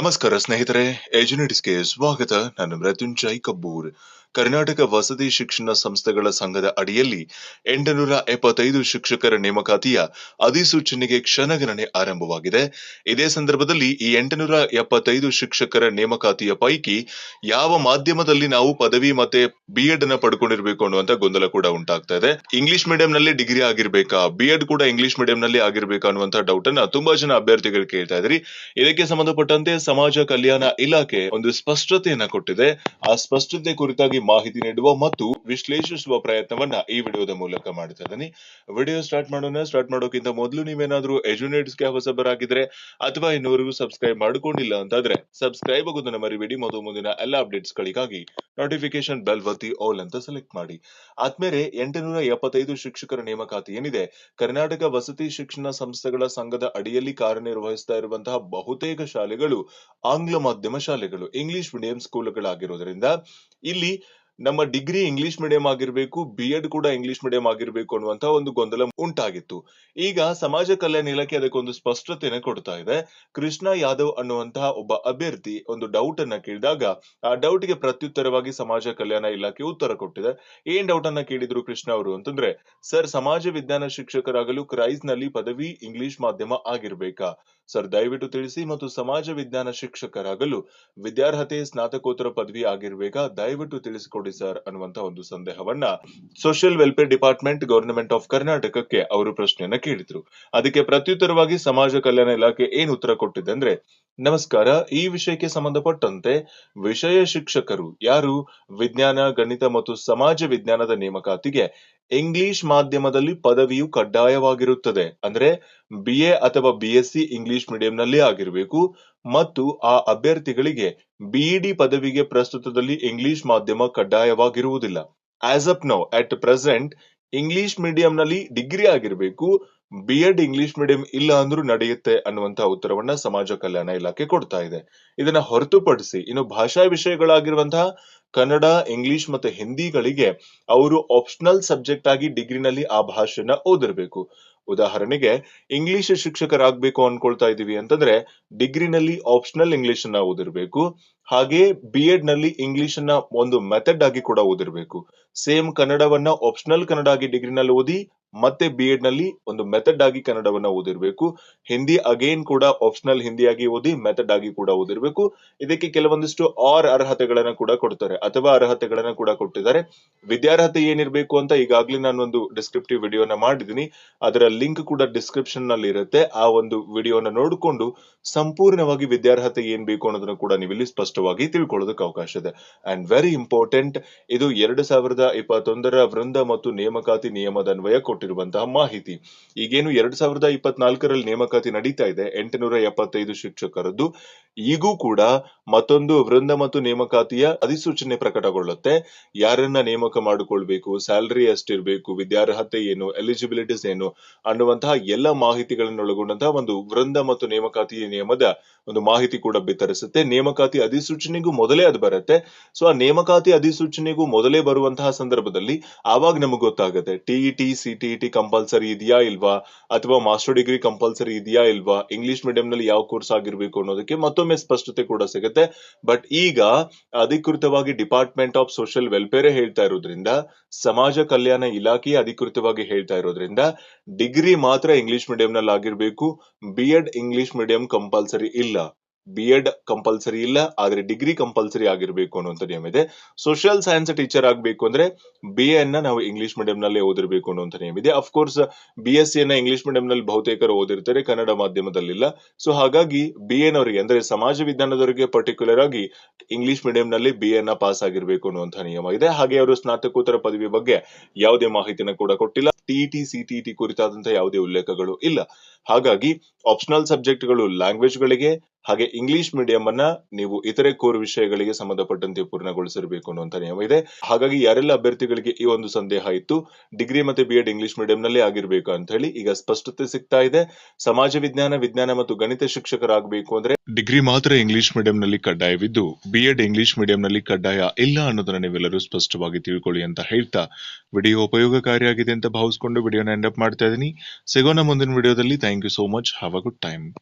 ನಮಸ್ಕಾರ ಸ್ನೇಹಿತರೆ ಎಜುನೆಟಿಸ್ಗೆ ಸ್ವಾಗತ. ನಾನು ಮೃತ್ಯುಂಜಯ್ ಕಬ್ಬೂರ್. ಕರ್ನಾಟಕ ವಸತಿ ಶಿಕ್ಷಣ ಸಂಸ್ಥೆಗಳ ಸಂಘದ ಅಡಿಯಲ್ಲಿ ಎಂಟುನೂರ ಎಪ್ಪತ್ತೈದು ಶಿಕ್ಷಕರ ನೇಮಕಾತಿಯ ಅಧಿಸೂಚನೆಗೆ ಕ್ಷಣಗಣನೆ ಆರಂಭವಾಗಿದೆ. ಇದೇ ಸಂದರ್ಭದಲ್ಲಿ ಈ ಎಂಟುನೂರ ಎಪ್ಪತ್ತೈದು ಶಿಕ್ಷಕರ ನೇಮಕಾತಿಯ ಪೈಕಿ ಯಾವ ಮಾಧ್ಯಮದಲ್ಲಿ ನಾವು ಪದವಿ ಮತ್ತೆ ಬಿಎಡ್ ಅನ್ನ ಪಡ್ಕೊಂಡಿರ್ಬೇಕು ಅನ್ನುವಂತ ಗೊಂದಲ ಕೂಡ ಉಂಟಾಗ್ತಾ ಇದೆ. ಇಂಗ್ಲಿಷ್ ಮೀಡಿಯಂ ನಲ್ಲಿ ಡಿಗ್ರಿ ಆಗಿರ್ಬೇಕಾ? ಬಿ ಎಡ್ ಕೂಡ ಇಂಗ್ಲಿಷ್ ಮೀಡಿಯಂ ನಲ್ಲಿ ಆಗಿರ್ಬೇಕಾ ಅನ್ನುವಂತ ಡೌಟ್ ಅನ್ನ ತುಂಬಾ ಜನ ಅಭ್ಯರ್ಥಿಗಳು ಕೇಳ್ತಾ ಇದ್ರಿ. ಇದಕ್ಕೆ ಸಂಬಂಧಪಟ್ಟಂತೆ ಸಮಾಜ ಕಲ್ಯಾಣ ಇಲಾಖೆ ಒಂದು ಸ್ಪಷ್ಟತೆಯನ್ನ ಕೊಟ್ಟಿದೆ. ಆ ಸ್ಪಷ್ಟತೆ ಕುರಿತಾಗಿ ಮಾಹಿತಿ ನೀಡುವ ಮತ್ತು ವಿಶ್ಲೇಷಿಸುವ ಪ್ರಯತ್ನವನ್ನ ಈ ವಿಡಿಯೋದ ಮೂಲಕ ಮಾಡ್ತಾ ಇದ್ದೀನಿ. ವಿಡಿಯೋ ಸ್ಟಾರ್ಟ್ ಮಾಡೋಣ. ಸ್ಟಾರ್ಟ್ ಮಾಡೋಕ್ಕಿಂತ ಮೊದಲು ನೀವೇನಾದ್ರೂ ಎಜುನೇಟ್ಸ್ಗೆ ಹೊಸಬರಾಗಿದ್ರೆ ಅಥವಾ ಇನ್ನೂರಿಗೂ ಸಬ್ಸ್ಕ್ರೈಬ್ ಮಾಡ್ಕೊಂಡಿಲ್ಲ ಅಂತಾದ್ರೆ ಸಬ್ಸ್ಕ್ರೈಬ್ ಆಗೋದನ್ನ ಮರಿಬೇಡಿ. ಮೊದಲು ಮುಂದಿನ ಎಲ್ಲ ಅಪ್ಡೇಟ್ಸ್ ಗಳಿಗಾಗಿ ನೋಟಿಫಿಕೇಶನ್ ಬೆಲ್ ಒತ್ತಿ ಆಲ್ ಅಂತ ಸೆಲೆಕ್ಟ್ ಮಾಡಿ. ಆದ್ಮೇಲೆ ಎಂಟುನೂರ ಎಪ್ಪತ್ತೈದು ಶಿಕ್ಷಕರ ನೇಮಕಾತಿ ಏನಿದೆ? ಕರ್ನಾಟಕ ವಸತಿ ಶಿಕ್ಷಣ ಸಂಸ್ಥೆಗಳ ಸಂಘದ ಅಡಿಯಲ್ಲಿ ಕಾರ್ಯನಿರ್ವಹಿಸ್ತಾ ಇರುವಂತಹ ಬಹುತೇಕ ಶಾಲೆಗಳು ಆಂಗ್ಲ ಮಾಧ್ಯಮ ಶಾಲೆಗಳು ಇಂಗ್ಲಿಷ್ ಮೀಡಿಯಂ ಸ್ಕೂಲ್ಗಳಾಗಿರೋದ್ರಿಂದ ಇಲ್ಲಿ ನಮ್ಮ ಡಿಗ್ರಿ ಇಂಗ್ಲಿಷ್ ಮೀಡಿಯಂ ಆಗಿರ್ಬೇಕು ಬಿ ಎಡ್ ಕೂಡ ಇಂಗ್ಲಿಷ್ ಮೀಡಿಯಂ ಆಗಿರ್ಬೇಕು ಅನ್ನುವಂತ ಒಂದು ಗೊಂದಲ ಉಂಟಾಗಿತ್ತು. ಈಗ ಸಮಾಜ ಕಲ್ಯಾಣ ಇಲಾಖೆ ಅದಕ್ಕೊಂದು ಸ್ಪಷ್ಟತೆಯನ್ನು ಕೊಡ್ತಾ ಇದೆ. ಕೃಷ್ಣ ಯಾದವ್ ಅನ್ನುವಂತಹ ಒಬ್ಬ ಅಭ್ಯರ್ಥಿ ಒಂದು ಡೌಟ್ ಅನ್ನ ಕೇಳಿದಾಗ, ಆ ಡೌಟ್ಗೆ ಪ್ರತ್ಯುತ್ತರವಾಗಿ ಸಮಾಜ ಕಲ್ಯಾಣ ಇಲಾಖೆ ಉತ್ತರ ಕೊಟ್ಟಿದೆ. ಏನ್ ಡೌಟ್ ಅನ್ನ ಕೇಳಿದ್ರು ಕೃಷ್ಣ ಅವರು ಅಂತಂದ್ರೆ, ಸರ್, ಸಮಾಜ ವಿಜ್ಞಾನ ಶಿಕ್ಷಕರಾಗಲು ಕ್ರೈಸ್ನಲ್ಲಿ ಪದವಿ ಇಂಗ್ಲಿಷ್ ಮಾಧ್ಯಮ ಆಗಿರ್ಬೇಕಾ? ಸರ್, ದಯವಿಟ್ಟು ತಿಳಿಸಿ ಮತ್ತು ಸಮಾಜ ವಿಜ್ಞಾನ ಶಿಕ್ಷಕರಾಗಲು ವಿದ್ಯಾರ್ಹತೆ ಸ್ನಾತಕೋತ್ತರ ಪದವಿ ಆಗಿರ್ಬೇಕಾ ದಯವಿಟ್ಟು ತಿಳಿಸಿಕೊಡಿ ಸರ್ ಅನ್ನುವಂತ ಒಂದು ಸಂದೇಹವನ್ನ social welfare department government of ಕರ್ನಾಟಕಕ್ಕೆ ಅವರು ಪ್ರಶ್ನೆಯನ್ನ ಕೇಳಿದ್ರು. ಅದಕ್ಕೆ ಪ್ರತ್ಯುತ್ತರವಾಗಿ ಸಮಾಜ ಕಲ್ಯಾಣ ಇಲಾಖೆ ಏನ್ ಉತ್ತರ ಕೊಟ್ಟಿದೆ ಅಂದ್ರೆ, ನಮಸ್ಕಾರ, ಈ ವಿಷಯಕ್ಕೆ ಸಂಬಂಧಪಟ್ಟಂತೆ ವಿಷಯ ಶಿಕ್ಷಕರು ಯಾರು? ವಿಜ್ಞಾನ, ಗಣಿತ ಮತ್ತು ಸಮಾಜ ವಿಜ್ಞಾನದ ನೇಮಕಾತಿಗೆ ಇಂಗ್ಲಿಷ್ ಮಾಧ್ಯಮದಲ್ಲಿ ಪದವಿಯು ಕಡ್ಡಾಯವಾಗಿರುತ್ತದೆ. ಅಂದ್ರೆ ಬಿ ಎ ಅಥವಾ ಬಿ ಎಸ್ ಸಿ ಇಂಗ್ಲಿಷ್ ಮೀಡಿಯಂನಲ್ಲಿ ಆಗಿರಬೇಕು. ಮತ್ತು ಆ ಅಭ್ಯರ್ಥಿಗಳಿಗೆ ಬಿಇಡಿ ಪದವಿಗೆ ಪ್ರಸ್ತುತದಲ್ಲಿ ಇಂಗ್ಲಿಷ್ ಮಾಧ್ಯಮ ಕಡ್ಡಾಯವಾಗಿರುವುದಿಲ್ಲ. As of now at present English ಮೀಡಿಯಂನಲ್ಲಿ degree ಆಗಿರಬೇಕು. ಬಿ ಎಡ್ ಇಂಗ್ಲಿಷ್ ಮೀಡಿಯಂ ಇಲ್ಲ ಅಂದ್ರೂ ನಡೆಯುತ್ತೆ ಅನ್ನುವಂತಹ ಉತ್ತರವನ್ನ ಸಮಾಜ ಕಲ್ಯಾಣ ಇಲಾಖೆ ಕೊಡ್ತಾ ಇದೆ. ಇದನ್ನ ಹೊರತುಪಡಿಸಿ ಇನ್ನು ಭಾಷಾ ವಿಷಯಗಳಾಗಿರುವಂತಹ ಕನ್ನಡ ಇಂಗ್ಲಿಷ್ ಮತ್ತೆ ಹಿಂದಿಗಳಿಗೆ ಅವರು ಆಪ್ಷನಲ್ ಸಬ್ಜೆಕ್ಟ್ ಆಗಿ ಡಿಗ್ರಿನಲ್ಲಿ ಆ ಭಾಷೆನ ಓದಿರ್ಬೇಕು. ಉದಾಹರಣೆಗೆ ಇಂಗ್ಲಿಷ್ ಶಿಕ್ಷಕರಾಗಬೇಕು ಅನ್ಕೊಳ್ತಾ ಇದೀವಿ ಅಂತಂದ್ರೆ, ಡಿಗ್ರಿನಲ್ಲಿ ಆಪ್ಷನಲ್ ಇಂಗ್ಲಿಷ್ ಅನ್ನ ಓದಿರ್ಬೇಕು, ಹಾಗೆ ಬಿ ಎಡ್ನಲ್ಲಿ ಇಂಗ್ಲಿಷ್ ಅನ್ನ ಒಂದು ಮೆಥಡ್ ಆಗಿ ಕೂಡ ಓದಿರ್ಬೇಕು. ಸೇಮ್ ಕನ್ನಡವನ್ನ ಆಪ್ಷನಲ್ ಕನ್ನಡ ಆಗಿ ಡಿಗ್ರಿನಲ್ಲಿ ಓದಿ ಮತ್ತೆ ಬಿ ಎಡ್ನಲ್ಲಿ ಒಂದು ಮೆಥಡ್ ಆಗಿ ಕನ್ನಡವನ್ನ ಓದಿರ್ಬೇಕು. ಹಿಂದಿ ಅಗೇನ್ ಕೂಡ ಆಪ್ಷನಲ್ ಹಿಂದಿಯಾಗಿ ಓದಿ ಮೆಥಡ್ ಆಗಿ ಕೂಡ ಓದಿರ್ಬೇಕು. ಇದಕ್ಕೆ ಕೆಲವೊಂದಿಷ್ಟು ಆರ್ ಅರ್ಹತೆಗಳನ್ನ ಕೂಡ ಕೊಡ್ತಾರೆ, ಅಥವಾ ಅರ್ಹತೆಗಳನ್ನ ಕೂಡ ಕೊಟ್ಟಿದ್ದಾರೆ. ವಿದ್ಯಾರ್ಹತೆ ಏನಿರ್ಬೇಕು ಅಂತ ಈಗಾಗಲೇ ನಾನು ಒಂದು ಡಿಸ್ಕ್ರಿಪ್ಟಿವ್ ವಿಡಿಯೋನ ಮಾಡಿದೀನಿ ಅದರ ಲಿಂಕ್ ಕೂಡ ಡಿಸ್ಕ್ರಿಪ್ಷನ್ನಲ್ಲಿ ಇರುತ್ತೆ. ಆ ಒಂದು ವಿಡಿಯೋನ ನೋಡಿಕೊಂಡು ಸಂಪೂರ್ಣವಾಗಿ ವಿದ್ಯಾರ್ಹತೆ ಏನ್ ಬೇಕು ಅನ್ನೋದನ್ನ ಕೂಡ ನೀವು ಇಲ್ಲಿ ಸ್ಪಷ್ಟವಾಗಿ ತಿಳ್ಕೊಳ್ಳೋದಕ್ಕೆ ಅವಕಾಶ ಇದೆ. ಅಂಡ್ ವೆರಿ ಇಂಪಾರ್ಟೆಂಟ್ ಇದು ಎರಡು ಸಾವಿರದ ಇಪ್ಪತ್ತೊಂದರ ವೃಂದ ಮತ್ತು ನೇಮಕಾತಿ ನಿಯಮದ ನಿಯಮದನ್ವಯ ಕೊಟ್ಟಿರುವಂತಹ ಮಾಹಿತಿ. ಈಗೇನು ಎರಡ್ ಸಾವಿರದ ಇಪ್ಪತ್ನಾಲ್ಕರಲ್ಲಿ ನೇಮಕಾತಿ ನಡೀತಾ ಇದೆ. ಎಂಟುನೂರ ಎಪ್ಪತ್ತೈದು ಶಿಕ್ಷಕರದ್ದು. ಈಗೂ ಕೂಡ ಮತ್ತೊಂದು ವೃಂದ ಮತ್ತು ನೇಮಕಾತಿಯ ಅಧಿಸೂಚನೆ ಪ್ರಕಟಗೊಳ್ಳುತ್ತೆ. ಯಾರನ್ನ ನೇಮಕ ಮಾಡಿಕೊಳ್ಬೇಕು ಸ್ಯಾಲರಿ ಎಷ್ಟಿರ್ಬೇಕು, ವಿದ್ಯಾರ್ಹತೆ ಏನು ಎಲಿಜಿಬಿಲಿಟೀಸ್ ಏನು ಅನ್ನುವಂತಹ ಎಲ್ಲ ಮಾಹಿತಿಗಳನ್ನು ಒಳಗೊಂಡಂತಹ ಒಂದು ವೃಂದ ಮತ್ತು ನೇಮಕಾತಿ ನಿಯಮದ ಒಂದು ಮಾಹಿತಿ ಕೂಡ ಬಿತ್ತರಿಸುತ್ತೆ. ನೇಮಕಾತಿ ಅಧಿಸೂಚನೆಗೂ ಮೊದಲೇ ಅದು ಬರುತ್ತೆ. ಸೊ ಆ ನೇಮಕಾತಿ ಅಧಿಸೂಚನೆಗೂ ಮೊದಲೇ ಬರುವಂತಹ ಸಂದರ್ಭದಲ್ಲಿ ಆವಾಗ ನಮಗೆ ಗೊತ್ತಾಗುತ್ತೆ. ಟಿಇಟಿ ಸಿಟಿಇಟಿ ಕಂಪಲ್ಸರಿ ಇದೆಯಾ ಇಲ್ವಾ? ಅಥವಾ ಮಾಸ್ಟರ್ ಡಿಗ್ರಿ ಕಂಪಲ್ಸರಿ ಇದೆಯಾ ಇಲ್ವಾ? ಇಂಗ್ಲಿಷ್ ಮೀಡಿಯಂ ನಲ್ಲಿ ಯಾವ ಕೋರ್ಸ್ ಆಗಿರ್ಬೇಕು ಅನ್ನೋದಕ್ಕೆ ಮತ್ತೊಮ್ಮೆ ಸ್ಪಷ್ಟತೆ ಕೂಡ ಸಿಗುತ್ತೆ. ಬಟ್ ಈಗ ಅಧಿಕೃತವಾಗಿ ಡಿಪಾರ್ಟ್ಮೆಂಟ್ ಆಫ್ ಸೋಷಿಯಲ್ ವೆಲ್ಫೇರ್ ಹೇಳ್ತಾ ಇರೋದ್ರಿಂದ, ಸಮಾಜ ಕಲ್ಯಾಣ ಇಲಾಖೆ ಅಧಿಕೃತವಾಗಿ ಹೇಳ್ತಾ ಇರೋದ್ರಿಂದ ಡಿಗ್ರಿ ಮಾತ್ರ ಇಂಗ್ಲಿಷ್ ಮೀಡಿಯಂ ನಲ್ಲಿ ಆಗಿರ್ಬೇಕು B Ed English medium compulsory ಇಲ್ಲ. ಬಿ ಎಡ್ ಕಂಪಲ್ಸರಿ ಇಲ್ಲ, ಆದ್ರೆ ಡಿಗ್ರಿ ಕಂಪಲ್ಸರಿ ಆಗಿರ್ಬೇಕು ಅನ್ನುವಂತ ನಿಯಮ ಇದೆ. ಸೋಷಿಯಲ್ ಸೈನ್ಸ್ ಟೀಚರ್ ಆಗ್ಬೇಕು ಅಂದ್ರೆ ಬಿ ಎ ಅನ್ನ ನಾವು ಇಂಗ್ಲಿಷ್ ಮೀಡಿಯಂ ನಲ್ಲಿ ಓದಿರ್ಬೇಕು ಅನ್ನುವಂತ ನಿಯಮ ಇದೆ. Of course B S C ಅನ್ನ ಇಂಗ್ಲಿಷ್ ಮೀಡಿಯಂ ನಲ್ಲಿ ಬಹುತೇಕರು ಓದಿರ್ತಾರೆ, ಕನ್ನಡ ಮಾಧ್ಯಮದಲ್ಲಿಲ್ಲ. ಸೊ ಹಾಗಾಗಿ ಬಿ ಅವರಿಗೆ ಅಂದ್ರೆ ಸಮಾಜ ವಿಜ್ಞಾನದವರಿಗೆ ಪರ್ಟಿಕ್ಯುಲರ್ ಆಗಿ ಇಂಗ್ಲಿಷ್ ಮೀಡಿಯಂ ನಲ್ಲಿ ಬಿ ಎನ್ನ ಪಾಸ್ ಆಗಿರಬೇಕು ಅನ್ನುವಂತ ನಿಯಮ ಇದೆ. ಹಾಗೆ ಅವರು ಸ್ನಾತಕೋತ್ತರ ಪದವಿ ಬಗ್ಗೆ ಯಾವುದೇ ಮಾಹಿತಿನ ಕೂಡ ಕೊಟ್ಟಿಲ್ಲ. ಟಿಇಟಿ ಸಿಟಿಇಟಿ ಕುರಿತಾದಂತಹ ಯಾವುದೇ ಉಲ್ಲೇಖಗಳು ಇಲ್ಲ. ಹಾಗಾಗಿ ಆಪ್ಷನಲ್ ಸಬ್ಜೆಕ್ಟ್ಗಳು ಲ್ಯಾಂಗ್ವೇಜ್ ಗಳಿಗೆ ಹಾಗೆ ಇಂಗ್ಲಿಷ್ ಮೀಡಿಯಂ ಅನ್ನ ನೀವು ಇತರೆ ಕೋರ್ ವಿಷಯಗಳಿಗೆ ಸಂಬಂಧಪಟ್ಟಂತೆ ಪೂರ್ಣಗೊಳಿಸಿರಬೇಕು ಅನ್ನುವಂತ ನಿಯಮ ಇದೆ. ಹಾಗಾಗಿ ಯಾರೆಲ್ಲ ಅಭ್ಯರ್ಥಿಗಳಿಗೆ ಈ ಒಂದು ಸಂದೇಹ ಇತ್ತು ಡಿಗ್ರಿ ಮತ್ತೆ ಬಿ ಎಡ್ ಇಂಗ್ಲಿಷ್ ಮೀಡಿಯಂ ನಲ್ಲಿ ಆಗಿರ್ಬೇಕು ಅಂತ ಹೇಳಿ ಈಗ ಸ್ಪಷ್ಟತೆ ಸಿಗ್ತಾ ಇದೆ. ಸಮಾಜ ವಿಜ್ಞಾನ ವಿಜ್ಞಾನ ಮತ್ತು ಗಣಿತ ಶಿಕ್ಷಕರಾಗಬೇಕು ಅಂದ್ರೆ ಡಿಗ್ರಿ ಮಾತ್ರ ಇಂಗ್ಲಿಷ್ ಮೀಡಿಯಂ ನಲ್ಲಿ ಕಡ್ಡಾಯವಿದ್ದು ಬಿ ಎಡ್ ಇಂಗ್ಲಿಷ್ ಮೀಡಿಯಂ ನಲ್ಲಿ ಕಡ್ಡಾಯ ಇಲ್ಲ ಅನ್ನೋದನ್ನ ನೀವೆಲ್ಲರೂ ಸ್ಪಷ್ಟವಾಗಿ ತಿಳ್ಕೊಳ್ಳಿ ಅಂತ ಹೇಳ್ತಾ ವಿಡಿಯೋ ಉಪಯೋಗಕಾರಿಯಾಗಿದೆ ಅಂತ ಭಾವಿಸ್ಕೊಂಡು ವಿಡಿಯೋನ ಎಂಡ್ ಅಪ್ ಮಾಡ್ತಾ ಇದ್ದೀನಿ. ಸಿಗೋಣ ಮುಂದಿನ ವಿಡಿಯೋದಲ್ಲಿ. Thank you so much. Have a good time.